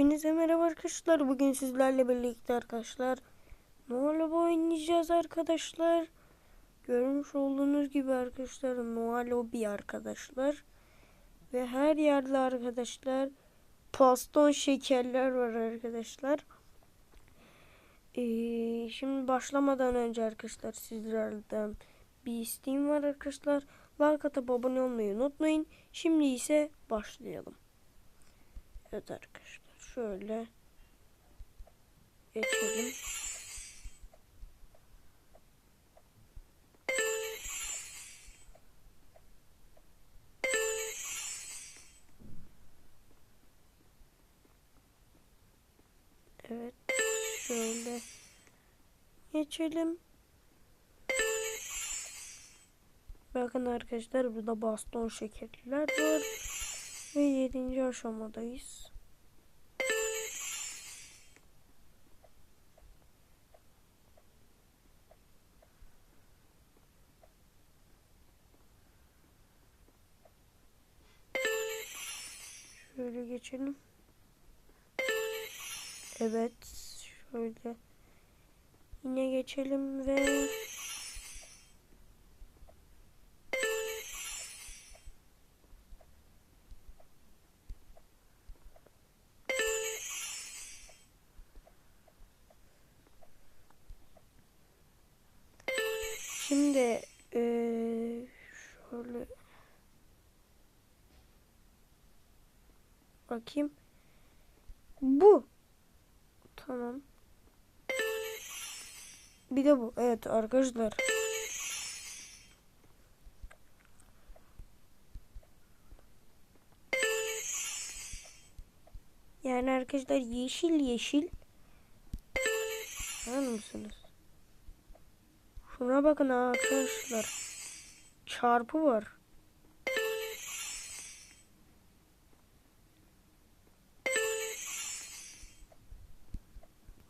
Hepinize merhaba arkadaşlar. Bugün sizlerle birlikte arkadaşlar Noel oynayacağız arkadaşlar. Görmüş olduğunuz gibi arkadaşlar Noel Obi arkadaşlar. Ve her yerde arkadaşlar paston şekerler var arkadaşlar. Ee, şimdi başlamadan önce arkadaşlar sizlerden bir isteğim var arkadaşlar. Like atıp abone olmayı unutmayın. Şimdi ise başlayalım. Evet arkadaşlar şöyle geçelim. Evet şöyle geçelim. Bakın arkadaşlar burada baston şekerler var. Ve 7. aşamadayız. Şöyle geçelim. Evet. Şöyle. Yine geçelim ve Şimdi eee şöyle bakayım. Bu. Tamam. Bir de bu. Evet arkadaşlar. Yani arkadaşlar yeşil yeşil. Anlar mısınız? Şuna bakın arkadaşlar. Çarpı var.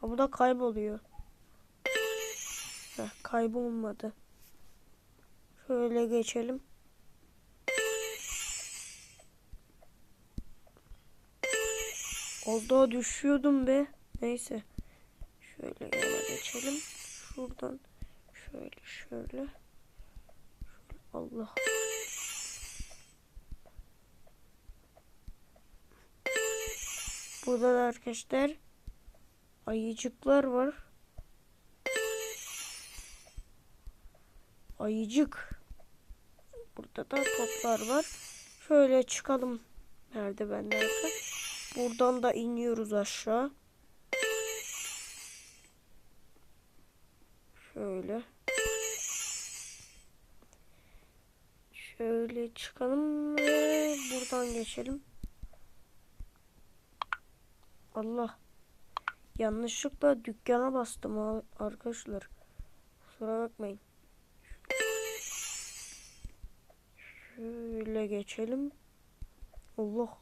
Bu da kayboluyor. Heh, kaybolmadı. Şöyle geçelim. Az düşüyordum be. Neyse. Şöyle yana geçelim. Şuradan şöyle şöyle. Şöyle Allah. Burada da arkadaşlar ayıcıklar var. Ayıcık. Burada da toplar var. Şöyle çıkalım merdivenlerden. Buradan da iniyoruz aşağı. Şöyle. Şöyle çıkalım ve buradan geçelim. Allah. Yanlışlıkla dükkana bastım arkadaşlar. Kusura bakmayın. Şöyle geçelim. Allah.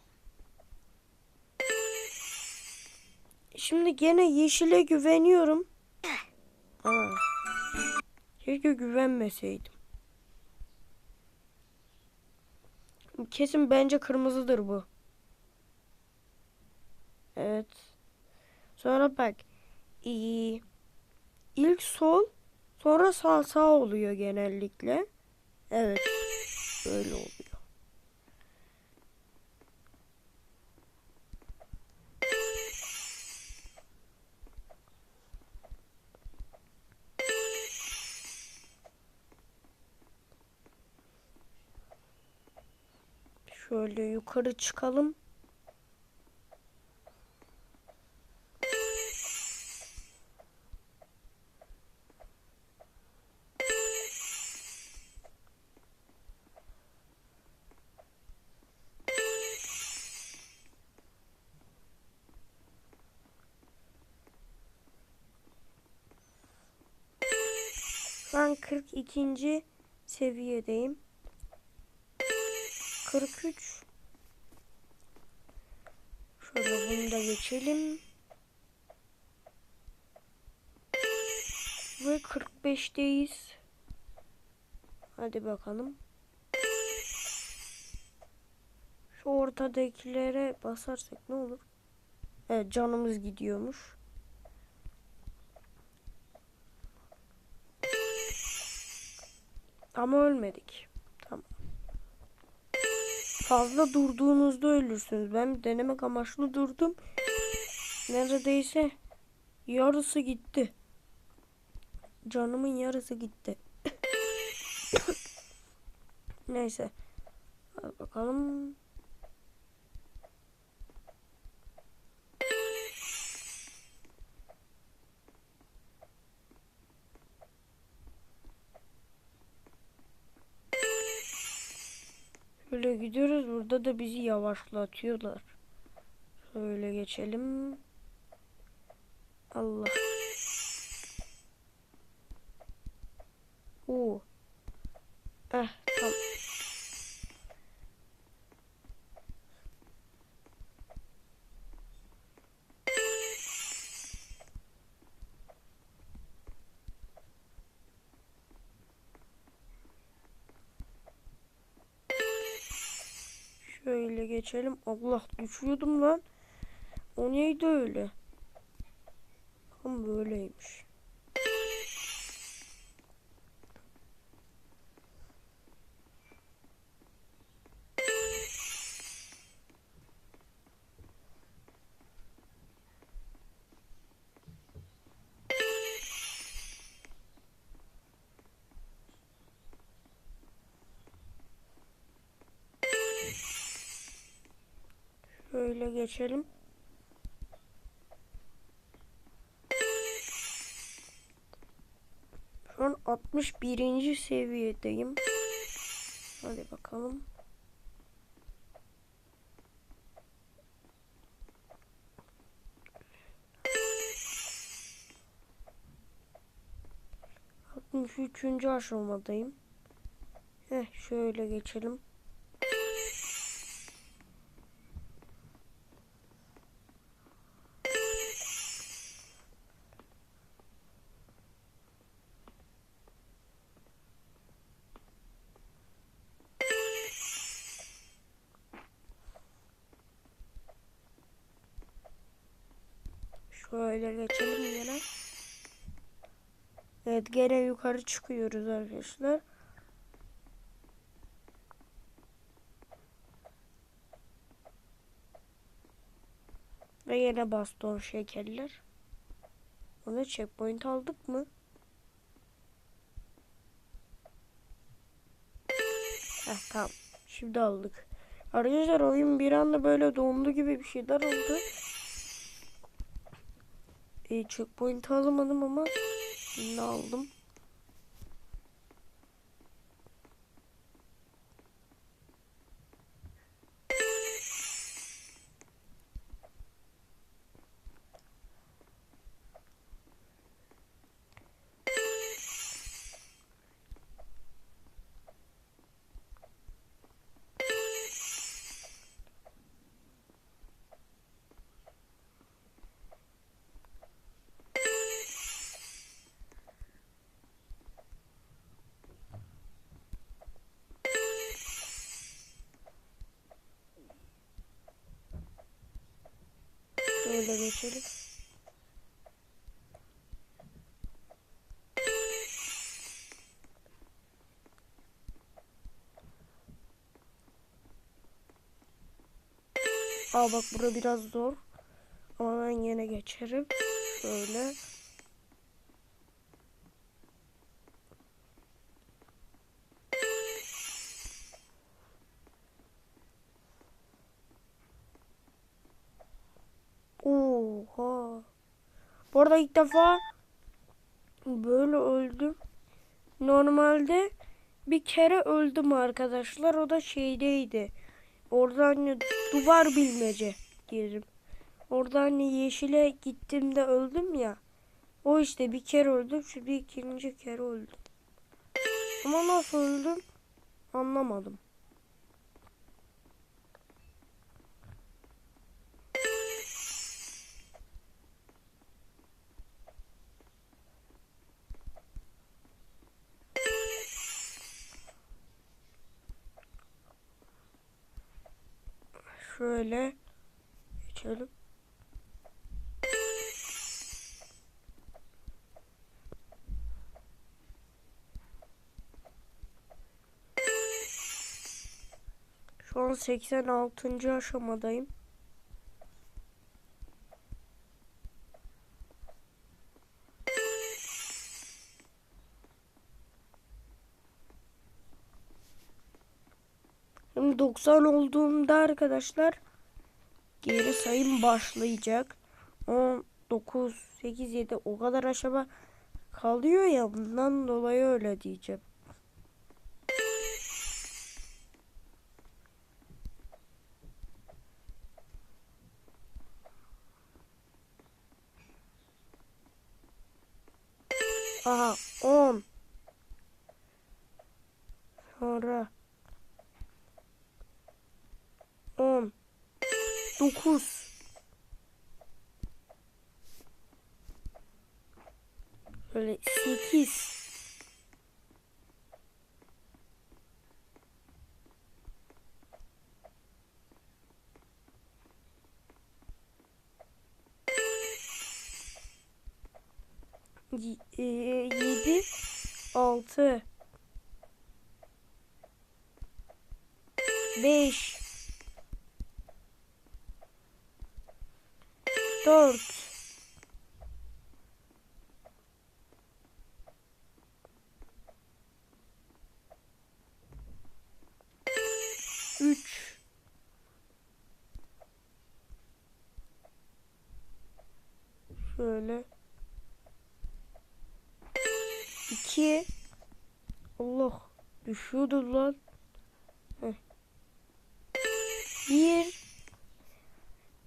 Şimdi gene yeşile güveniyorum. Aa. Keşke güvenmeseydim. Kesin bence kırmızıdır bu. Evet. Sonra bak. İyi. İlk sol, sonra sağ sağ oluyor genellikle. Evet. Böyle oluyor. Şöyle yukarı çıkalım. Ben 42. seviyedeyim. 43 Şöyle bunu da geçelim. Ve 45'teyiz. Hadi bakalım. Şu ortadakilere basarsak ne olur? Evet canımız gidiyormuş. Ama ölmedik. Tamam. Fazla durduğunuzda ölürsünüz. Ben denemek amaçlı durdum. Neredeyse yarısı gitti. Canımın yarısı gitti. Neyse. Hadi bakalım. Şöyle gidiyoruz. Burada da bizi yavaşlatıyorlar. Şöyle geçelim. Allah. Oo. Eh tamam. Geçelim. Allah düşüyordum lan. O neydi öyle? Tam böyleymiş. Şöyle geçelim. Şu an 61. seviyedeyim. Hadi bakalım. Altmış üçüncü aşamadayım. Heh şöyle geçelim. Şöyle geçelim yine. Evet gene yukarı çıkıyoruz arkadaşlar. Ve yine baston şekerler. Ona checkpoint aldık mı? Heh tamam. Şimdi aldık. Arkadaşlar oyun bir anda böyle dondu gibi bir şeyler oldu. E, checkpoint alamadım ama ne aldım? Aa bak bura biraz zor. Ama ben yine geçerim. Şöyle. Oha. Bu arada ilk defa böyle öldüm. Normalde bir kere öldüm arkadaşlar. O da şeydeydi. Orada hani duvar bilmece diyelim. Orada hani yeşile gittiğimde öldüm ya. O işte bir kere öldüm. Şimdi ikinci kere öldüm. Ama nasıl öldüm anlamadım. Şöyle geçelim. Şu an 86. aşamadayım. 90 olduğumda arkadaşlar geri sayım başlayacak. 10, 9, 8, 7 o kadar aşama kalıyor ya bundan dolayı öyle diyeceğim. Aha 10 Sonra 10 9 Böyle 8 7 6 5 Şöyle 2 Allah düşüyordu lan. Heh. Bir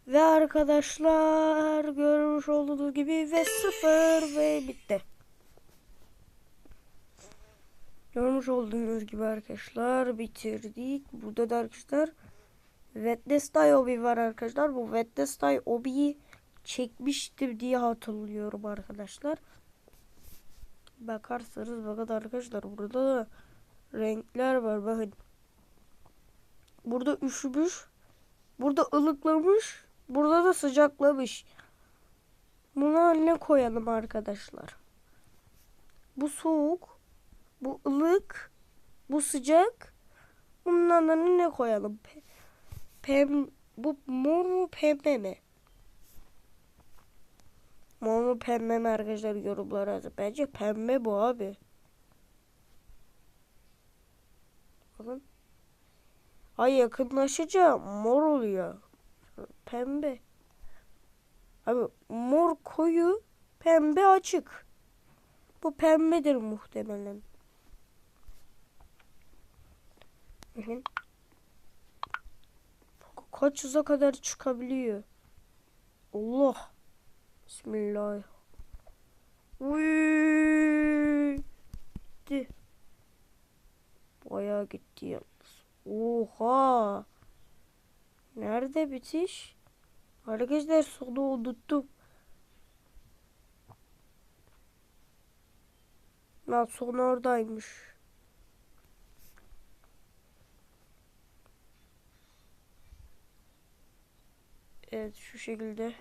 ve arkadaşlar görmüş olduğunuz gibi ve sıfır ve bitti. Görmüş olduğunuz gibi arkadaşlar bitirdik. Burada da arkadaşlar Wednesday Obi var arkadaşlar. Bu Wednesday Obi'yi çekmiştim diye hatırlıyorum arkadaşlar. Bakarsanız bakın arkadaşlar burada da renkler var bakın. Burada üşümüş. Burada ılıklamış. Burada da sıcaklamış. Buna ne koyalım arkadaşlar? Bu soğuk. Bu ılık. Bu sıcak. Bunun ne koyalım? Pe pem bu mor mu pembe mi? Mor pembe mi arkadaşlar yorumlara yazın. Bence pembe bu abi. Bakın. Ay yakınlaşınca mor oluyor. Pembe. Abi mor koyu, pembe açık. Bu pembedir muhtemelen. Bakın. Kaç hıza kadar çıkabiliyor? Allah. Bismillah. Uy. Gitti. Bayağı gitti yalnız. Oha. Nerede bitiş? Arkadaşlar sonu unuttum. Lan son oradaymış. Evet şu şekilde.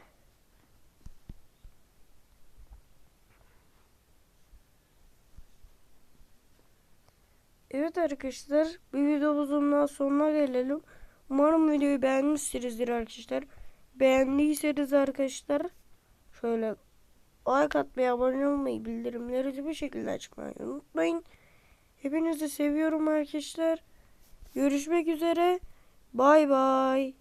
Evet arkadaşlar bir videomuzun daha sonuna gelelim. Umarım videoyu beğenmişsinizdir arkadaşlar. Beğendiyseniz arkadaşlar şöyle like atmayı, abone olmayı, bildirimleri bu şekilde açmayı unutmayın. Hepinizi seviyorum arkadaşlar. Görüşmek üzere. Bay bay.